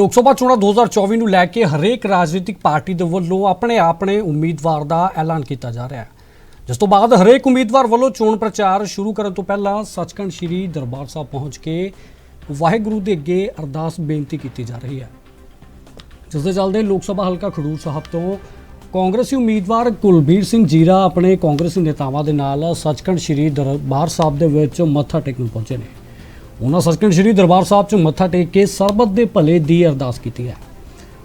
ਲੋਕ ਸਭਾ ਚੋਣਾਂ 2024 ਨੂੰ ਲੈ ਕੇ ਹਰੇਕ ਰਾਜਨੀਤਿਕ ਪਾਰਟੀ ਦੇ ਵੱਲੋਂ ਆਪਣੇ ਆਪਣੇ ਉਮੀਦਵਾਰ ਦਾ ਐਲਾਨ ਕੀਤਾ ਜਾ ਰਿਹਾ ਹੈ। ਜਿਸ ਤੋਂ ਬਾਅਦ ਹਰੇਕ ਉਮੀਦਵਾਰ ਵੱਲੋਂ ਚੋਣ ਪ੍ਰਚਾਰ ਸ਼ੁਰੂ ਕਰਨ ਤੋਂ ਪਹਿਲਾਂ ਸੱਚਖੰਡ ਸ੍ਰੀ ਦਰਬਾਰ ਸਾਹਿਬ ਪਹੁੰਚ ਕੇ ਵਾਹਿਗੁਰੂ ਦੇ ਅੱਗੇ ਅਰਦਾਸ ਬੇਨਤੀ ਕੀਤੀ ਜਾ ਰਹੀ ਹੈ। ਜਿਸ ਦੇ ਚੱਲਦੇ ਲੋਕ ਸਭਾ ਹਲਕਾ ਖਡੂਰ ਸਾਹਿਬ ਤੋਂ ਕਾਂਗਰਸੀ ਉਮੀਦਵਾਰ ਕੁਲਬੀਰ ਸਿੰਘ ਜੀਰਾ ਆਪਣੇ ਕਾਂਗਰਸੀ ਨੇਤਾਵਾਂ ਦੇ ਨਾਲ ਸੱਚਖੰਡ ਸ੍ਰੀ ਦਰਬਾਰ ਸਾਹਿਬ ਦੇ ਵਿੱਚ ਮੱਥਾ ਟੇਕਣ ਪਹੁੰਚੇ ਨੇ। ਉਹਨਾਂ ਸੱਚਖੰਡ ਸ੍ਰੀ ਦਰਬਾਰ ਸਾਹਿਬ 'ਚ ਮੱਥਾ ਟੇਕ ਕੇ ਸਰਬਤ ਦੇ ਭਲੇ ਦੀ ਅਰਦਾਸ ਕੀਤੀ ਹੈ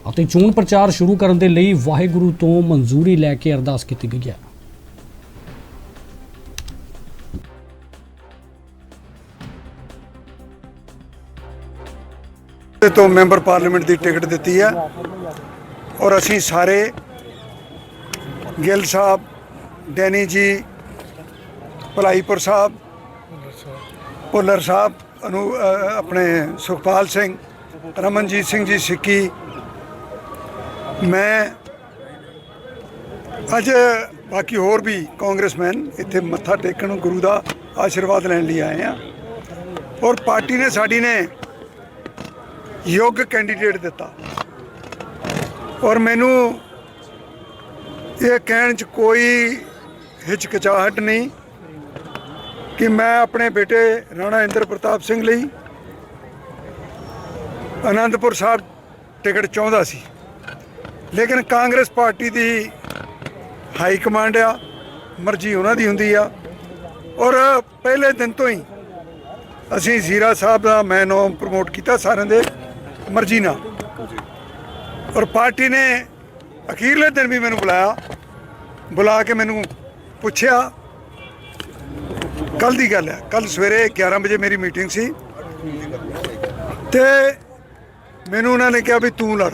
ਅਤੇ ਚੋਣ ਪ੍ਰਚਾਰ ਸ਼ੁਰੂ ਕਰਨ ਦੇ ਲਈ ਵਾਹਿਗੁਰੂ ਤੋਂ ਮਨਜ਼ੂਰੀ ਲੈ ਕੇ ਅਰਦਾਸ ਕੀਤੀ ਗਈ ਹੈ। ਤੋਂ ਮੈਂਬਰ ਪਾਰਲੀਮੈਂਟ ਦੀ ਟਿਕਟ ਦਿੱਤੀ ਹੈ ਔਰ ਅਸੀਂ ਸਾਰੇ ਗਿੱਲ ਸਾਹਿਬ, ਡੈਨੀ ਜੀ, ਭਲਾਈਪੁਰ ਸਾਹਿਬ ਭੁੱਲਰ ਸਾਹਿਬ, ਅਨੂ ਆਪਣੇ ਸੁਖਪਾਲ ਸਿੰਘ, ਰਮਨਜੀਤ ਸਿੰਘ ਜੀ ਸਿੱਕੀ। ਮੈਂ ਅੱਜ ਬਾਕੀ ਹੋਰ ਵੀ ਕਾਂਗਰਸਮੈਨ ਇੱਥੇ ਮੱਥਾ ਟੇਕਣ ਨੂੰ ਗੁਰੂ ਦਾ ਆਸ਼ੀਰਵਾਦ ਲੈਣ ਲਈ ਆਏ ਆ ਔਰ ਪਾਰਟੀ ਨੇ ਸਾਡੀ ਨੇ ਯੋਗ ਕੈਂਡੀਡੇਟ ਦਿੱਤਾ। ਔਰ ਮੈਨੂੰ ਇਹ ਕਹਿਣ 'ਚ ਕੋਈ ਹਿਚਕਿਚਾਹਟ ਨਹੀਂ ਕਿ ਮੈਂ ਆਪਣੇ ਬੇਟੇ ਰਾਣਾ ਇੰਦਰ ਪ੍ਰਤਾਪ ਸਿੰਘ ਲਈ ਅਨੰਦਪੁਰ ਸਾਹਿਬ ਟਿਕਟ ਚਾਹੁੰਦਾ ਸੀ। ਲੇਕਿਨ ਕਾਂਗਰਸ ਪਾਰਟੀ ਦੀ ਹਾਈ ਕਮਾਂਡ ਆ, ਮਰਜ਼ੀ ਉਹਨਾਂ ਦੀ ਹੁੰਦੀ ਆ। ਔਰ ਪਹਿਲੇ ਦਿਨ ਤੋਂ ਹੀ ਅਸੀਂ ਜ਼ੀਰਾ ਸਾਹਿਬ ਦਾ ਮੈਂ ਨਾਮ ਪ੍ਰਮੋਟ ਕੀਤਾ ਸਾਰਿਆਂ ਦੇ, ਮਰਜ਼ੀ ਨਾਲ। ਔਰ ਪਾਰਟੀ ਨੇ ਅਖੀਰਲੇ ਦਿਨ ਵੀ ਮੈਨੂੰ ਬੁਲਾਇਆ, ਬੁਲਾ ਕੇ ਮੈਨੂੰ ਪੁੱਛਿਆ ਕੱਲ ਦੀ ਗੱਲ ਹੈ। ਕੱਲ ਸਵੇਰੇ 11 ਵਜੇ ਮੇਰੀ ਮੀਟਿੰਗ ਸੀ। ਤੇ ਮੈਨੂੰ ਉਹਨਾਂ ਨੇ ਕਿਹਾ ਵੀ ਤੂੰ ਲੜ।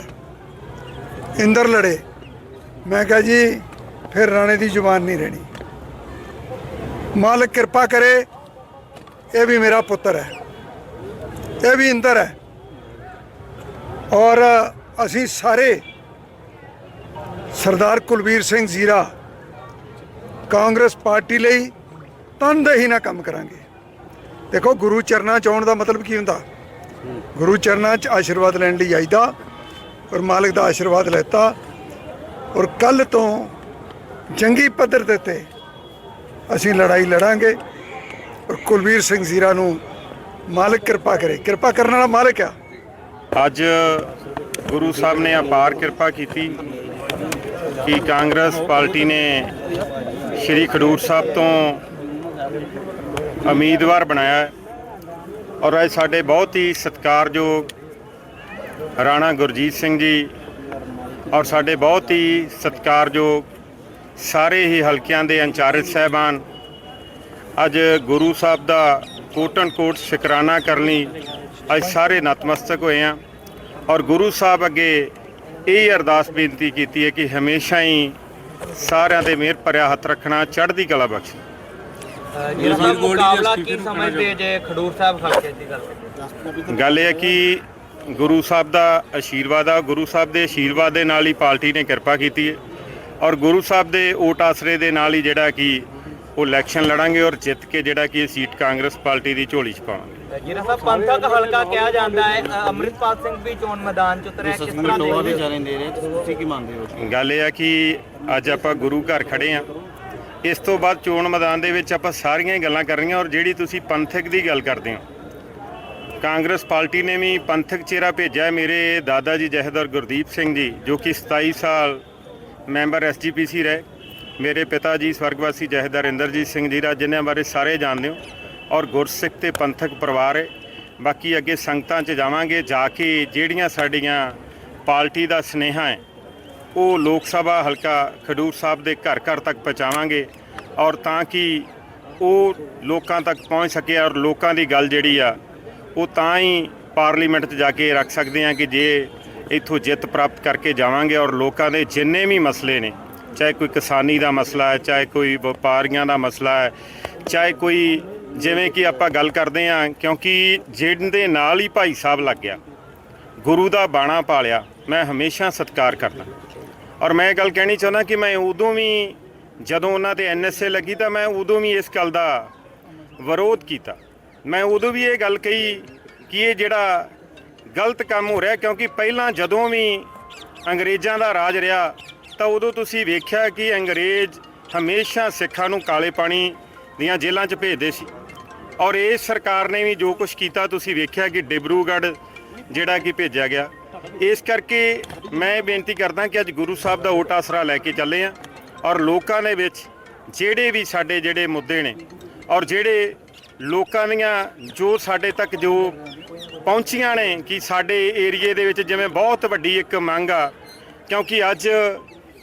ਇੰਦਰ ਲੜੇ। ਮੈਂ ਕਿਹਾ ਜੀ, ਫਿਰ ਰਾਣੇ ਦੀ ਜ਼ੁਬਾਨ ਨਹੀਂ ਰਹਿਣੀ। ਮਾਲਕ ਕਿਰਪਾ ਕਰੇ, ਇਹ ਵੀ ਮੇਰਾ ਪੁੱਤਰ ਹੈ। ਇਹ ਵੀ ਇੰਦਰ ਹੈ। ਔਰ ਅਸੀਂ ਸਾਰੇ ਸਰਦਾਰ ਕੁਲਵੀਰ ਸਿੰਘ ਜ਼ੀਰਾ ਕਾਂਗਰਸ ਪਾਰਟੀ ਲਈ ਤਨਦੇਹੀ ਨਾਲ ਕੰਮ ਕਰਾਂਗੇ। ਦੇਖੋ, ਗੁਰੂ ਚਰਨਾਂ ਚ ਆਉਣ ਦਾ ਮਤਲਬ ਕੀ ਹੁੰਦਾ? ਗੁਰੂ ਚਰਨਾਂ ਚ ਆਸ਼ੀਰਵਾਦ ਲੈਣ ਲਈ ਆਈਦਾ, ਔਰ ਮਾਲਕ ਦਾ ਆਸ਼ੀਰਵਾਦ ਲੈਤਾ, ਔਰ ਕੱਲ ਤੋਂ ਜੰਗੀ ਪੱਧਰ ਦੇ ਉੱਤੇ ਅਸੀਂ ਲੜਾਈ ਲੜਾਂਗੇ, ਔਰ ਕੁਲਵੀਰ ਸਿੰਘ ਜ਼ੀਰਾ ਨੂੰ ਮਾਲਕ ਕਿਰਪਾ ਕਰੇ। ਕਿਰਪਾ ਕਰਨ ਵਾਲਾ ਮਾਲਕ ਆ। ਅੱਜ ਗੁਰੂ ਸਾਹਿਬ ਨੇ ਅਪਾਰ ਕਿਰਪਾ ਕੀਤੀ ਕਿ ਕਾਂਗਰਸ ਪਾਰਟੀ ਨੇ ਸ਼੍ਰੀ ਖਡੂਰ ਸਾਹਿਬ ਤੋਂ ਉਮੀਦਵਾਰ ਬਣਾਇਆ ਔਰ ਅੱਜ ਸਾਡੇ ਬਹੁਤ ਹੀ ਸਤਿਕਾਰਯੋਗ ਰਾਣਾ ਗੁਰਜੀਤ ਸਿੰਘ ਜੀ ਔਰ ਸਾਡੇ ਬਹੁਤ ਹੀ ਸਤਿਕਾਰਯੋਗ ਸਾਰੇ ਹੀ ਹਲਕਿਆਂ ਦੇ ਇੰਚਾਰਜ ਸਾਹਿਬਾਨ, ਅੱਜ ਗੁਰੂ ਸਾਹਿਬ ਦਾ ਕੋਟਨ ਕੋਟ ਸ਼ੁਕਰਾਨਾ ਕਰਨ ਲਈ ਅੱਜ ਸਾਰੇ ਨਤਮਸਤਕ ਹੋਏ ਆ ਔਰ ਗੁਰੂ ਸਾਹਿਬ ਅੱਗੇ ਇਹ ਅਰਦਾਸ ਬੇਨਤੀ ਕੀਤੀ ਹੈ ਕਿ ਹਮੇਸ਼ਾ ਹੀ ਸਾਰਿਆਂ ਦੇ ਮਿਹਰ ਭਰਿਆ ਹੱਥ ਰੱਖਣਾ, ਚੜ੍ਹਦੀ ਕਲਾ ਬਖਸ਼ਣਾ। ਜਿਹੜਾ ਸਾਹਿਬ ਮੁਕਾਬਲਾ ਕੀ ਸਮਝਦੇ ਜੇ ਖਡੂਰ ਸਾਹਿਬ ਹਲਕੇ ਦੀ ਗੱਲ? ਇਹ ਹੈ ਕਿ ਗੁਰੂ ਸਾਹਿਬ ਦਾ ਆਸ਼ੀਰਵਾਦ ਆ ਗੁਰੂ ਸਾਹਿਬ ਦੇ ਆਸ਼ੀਰਵਾਦ ਦੇ ਨਾਲ ਹੀ ਪਾਰਟੀ ਨੇ ਕਿਰਪਾ ਕੀਤੀ ਹੈ। ਔਰ ਗੁਰੂ ਸਾਹਿਬ ਦੇ ਓਟ ਆਸਰੇ ਦੇ ਨਾਲ ਹੀ ਜਿਹੜਾ ਕਿ ਉਹ ਇਲੈਕਸ਼ਨ ਲੜਾਂਗੇ ਔਰ ਜਿੱਤ ਕੇ ਜਿਹੜਾ ਕਿ ਇਹ ਸੀਟ ਕਾਂਗਰਸ ਪਾਰਟੀ ਦੀ ਝੋਲੀ 'ਚ ਪਾਵਾਂਗੇ। ਜਿਹੜਾ ਸਾਹਿਬ ਪੰਥਕ ਹਲਕਾ ਕਿਹਾ ਜਾਂਦਾ ਹੈ ਅੰਮ੍ਰਿਤਪਾਲ ਸਿੰਘ ਵੀ ਚੋਣ ਮੈਦਾਨ ਚ ਉਤਰਿਆ ਕਿਸ ਤਰ੍ਹਾਂ ਦੇ ਵੀ ਚੈਲੰਜ ਦੇ ਰਹੇ ਤੁਸੀਂ ਕੀ ਮੰਨਦੇ ਹੋ? ਗੱਲ ਇਹ ਆ ਕਿ ਅੱਜ ਆਪਾਂ ਗੁਰੂ ਘਰ ਖੜੇ ਆ ਇਸ ਤੋਂ ਬਾਅਦ ਚੋਣ ਮੈਦਾਨ ਦੇ ਵਿੱਚ ਆਪਾਂ ਸਾਰੀਆਂ ਹੀ ਗੱਲਾਂ ਕਰਨੀਆਂ ਔਰ ਜਿਹੜੀ ਤੁਸੀਂ ਪੰਥਕ ਦੀ ਗੱਲ ਕਰਦੇ ਹੋ। ਕਾਂਗਰਸ ਪਾਰਟੀ ਨੇ ਵੀ ਪੰਥਕ ਚਿਹਰਾ ਭੇਜਿਆ ਮੇਰੇ ਦਾਦਾ ਜੀ ਜਹਦਰ ਗੁਰਦੀਪ ਸਿੰਘ ਜੀ, ਜੋ ਕਿ 27 ਸਾਲ ਮੈਂਬਰ ਐਸਜੀਪੀਸੀ ਰਹੇ। ਮੇਰੇ ਪਿਤਾ ਜੀ ਸਵਰਗਵਾਸੀ ਜਹਦਰ ਇੰਦਰਜੀਤ ਸਿੰਘ ਜੀ ਦਾ ਜਿਨ੍ਹਾਂ ਬਾਰੇ ਸਾਰੇ ਜਾਣਦੇ ਹੋ ਔਰ ਗੁਰਸਿੱਖ ਤੇ ਪੰਥਕ ਪਰਿਵਾਰ ਹੈ। ਬਾਕੀ ਅੱਗੇ ਸੰਗਤਾਂ 'ਚ ਜਾਵਾਂਗੇ, ਜਾ ਕੇ ਜਿਹੜੀਆਂ ਸਾਡੀਆਂ ਪਾਰਟੀ ਦਾ ਸਨੇਹਾ ਹੈ ਉਹ ਲੋਕ ਸਭਾ ਹਲਕਾ ਖਡੂਰ ਸਾਹਿਬ ਦੇ ਘਰ ਘਰ ਤੱਕ ਪਹੁੰਚਾਵਾਂਗੇ ਔਰ ਤਾਂ ਕਿ ਉਹ ਲੋਕਾਂ ਤੱਕ ਪਹੁੰਚ ਸਕੇ ਔਰ ਲੋਕਾਂ ਦੀ ਗੱਲ ਜਿਹੜੀ ਆ, ਉਹ ਤਾਂ ਹੀ ਪਾਰਲੀਮੈਂਟ 'ਚ ਜਾ ਕੇ ਰੱਖ ਸਕਦੇ ਆ ਕਿ ਜੇ ਇੱਥੋਂ ਜਿੱਤ ਪ੍ਰਾਪਤ ਕਰਕੇ ਜਾਵਾਂਗੇ ਔਰ ਲੋਕਾਂ ਦੇ ਜਿੰਨੇ ਵੀ ਮਸਲੇ ਨੇ, ਚਾਹੇ ਕੋਈ ਕਿਸਾਨੀ ਦਾ ਮਸਲਾ ਹੈ, ਚਾਹੇ ਕੋਈ ਵਪਾਰੀਆਂ ਦਾ ਮਸਲਾ ਹੈ, ਚਾਹੇ ਕੋਈ ਜਿਵੇਂ ਕਿ ਆਪਾਂ ਗੱਲ ਕਰਦੇ ਆ ਕਿਉਂਕਿ ਜਿਹਦੇ ਨਾਲ ਹੀ ਭਾਈ ਸਾਹਿਬ ਲੱਗ ਗਿਆ, ਗੁਰੂ ਦਾ ਬਾਣਾ ਪਾਲਿਆ, ਮੈਂ ਹਮੇਸ਼ਾ ਸਤਿਕਾਰ ਕਰਦਾ। ਔਰ ਮੈਂ ਇਹ ਗੱਲ ਕਹਿਣੀ ਚਾਹੁੰਦਾ ਕਿ ਮੈਂ ਉਦੋਂ ਵੀ ਜਦੋਂ ਉਹਨਾਂ ਦੇ ਐਨਐਸਏ ਲੱਗੀ ਤਾਂ ਮੈਂ ਉਦੋਂ ਵੀ ਇਸ ਗੱਲ ਦਾ ਵਿਰੋਧ ਕੀਤਾ। ਮੈਂ ਉਦੋਂ ਵੀ ਇਹ ਗੱਲ ਕਹੀ ਕਿ ਇਹ ਜਿਹੜਾ ਗਲਤ ਕੰਮ ਹੋ ਰਿਹਾ ਕਿਉਂਕਿ ਪਹਿਲਾਂ ਜਦੋਂ ਵੀ ਅੰਗਰੇਜ਼ਾਂ ਦਾ ਰਾਜ ਰਿਹਾ, ਤਾਂ ਉਦੋਂ ਤੁਸੀਂ ਵੇਖਿਆ ਕਿ ਅੰਗਰੇਜ਼ ਹਮੇਸ਼ਾ ਸਿੱਖਾਂ ਨੂੰ ਕਾਲੇ ਪਾਣੀ ਦੀਆਂ ਜੇਲ੍ਹਾਂ 'ਚ ਭੇਜਦੇ ਸੀ। ਔਰ ਇਸ ਸਰਕਾਰ ਨੇ ਵੀ ਜੋ ਕੁਝ ਕੀਤਾ, ਤੁਸੀਂ ਵੇਖਿਆ ਕਿ ਡਿਬਰੂਗੜ੍ਹ ਜਿਹੜਾ ਕਿ ਭੇਜਿਆ ਗਿਆ। ਇਸ ਕਰਕੇ ਮੈਂ ਇਹ ਬੇਨਤੀ ਕਰਦਾ ਕਿ ਅੱਜ ਗੁਰੂ ਸਾਹਿਬ ਦਾ ਓਟ ਆਸਰਾ ਲੈ ਕੇ ਚੱਲੇ ਆ ਔਰ ਲੋਕਾਂ ਦੇ ਵਿੱਚ ਜਿਹੜੇ ਵੀ ਸਾਡੇ ਜਿਹੜੇ ਮੁੱਦੇ ਨੇ ਔਰ ਜਿਹੜੇ ਲੋਕਾਂ ਦੀਆਂ ਜੋ ਸਾਡੇ ਤੱਕ ਜੋ ਪਹੁੰਚੀਆਂ ਨੇ ਕਿ ਸਾਡੇ ਏਰੀਏ ਦੇ ਵਿੱਚ ਜਿਵੇਂ ਬਹੁਤ ਵੱਡੀ ਇੱਕ ਮੰਗ ਆ, ਕਿਉਂਕਿ ਅੱਜ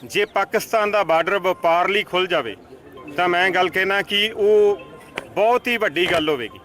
ਜੇ ਪਾਕਿਸਤਾਨ ਦਾ ਬਾਰਡਰ ਵਪਾਰ ਲਈ ਖੁੱਲ ਜਾਵੇ ਤਾਂ ਮੈਂ ਗੱਲ ਕਹਿਣਾ ਕਿ ਉਹ ਬਹੁਤ ਹੀ ਵੱਡੀ ਗੱਲ ਹੋਵੇਗੀ।